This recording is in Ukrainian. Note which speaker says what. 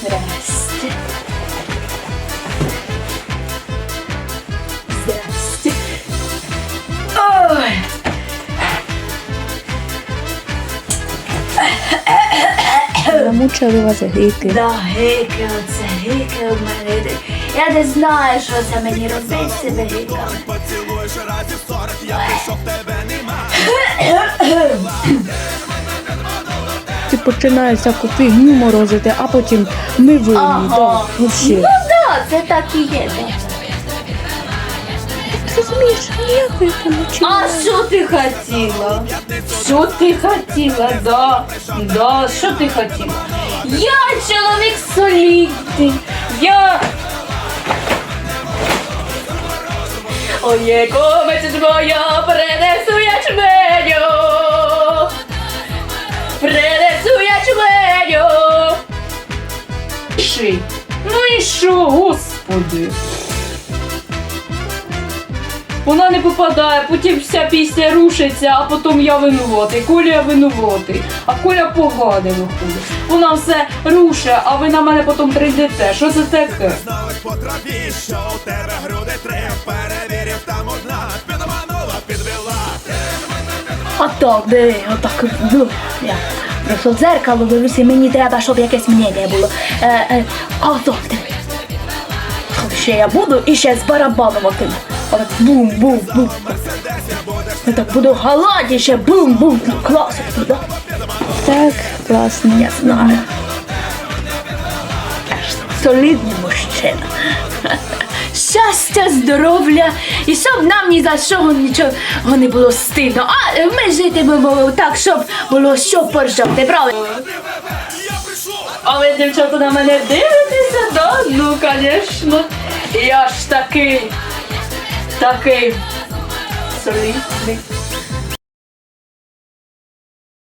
Speaker 1: Здрасте. Здрасте. Ой.
Speaker 2: Замучили вас гики.
Speaker 1: Да, гики, оце гики в мене. Я не знаю, що це мені робити з цими гиками.
Speaker 2: Ти починаєш всяку фігню морозити, а потім ми винні.
Speaker 1: Ага.
Speaker 2: Да, вообще.
Speaker 1: Ну да, це так і є. да.
Speaker 2: Розумієш, ніякої помочі.
Speaker 1: А що ти хотіла? Що ти хотіла? Да, да, що ти хотіла? Я чоловік солідний. Я. Ой, комець твоя принесу ячменю. Ши. Ну і що, господи? Вона не попадає, потім вся пісня рушиться, а потім я винуватий. Коля винуватий, а Коля поганий виходить. Вона все рушить, а ви на мене потім прийдете. Що це таке?
Speaker 3: Знали по траві, що у тебе груди три Перевірив там одна, підманула, підвела
Speaker 1: Отак, диви, отак. Я просто в дзеркало дивлюся, мені треба, щоб якесь мнення було. Е, е, а отак. Ще я буду і ще з барабаном отим. От бум-бум-бум. Я так буду галаді ще бум-бум. Класно, да?
Speaker 2: Так, класно.
Speaker 1: Я знаю. Солідний мужчина. Щастя, здоров'я, і щоб нам ні за що нічого не було стидно. А ми житимемо так, щоб було що поржати, правильно? А ви, дівчата, на мене дивитеся, да? Ну, звісно. Я ж такий, такий солідний.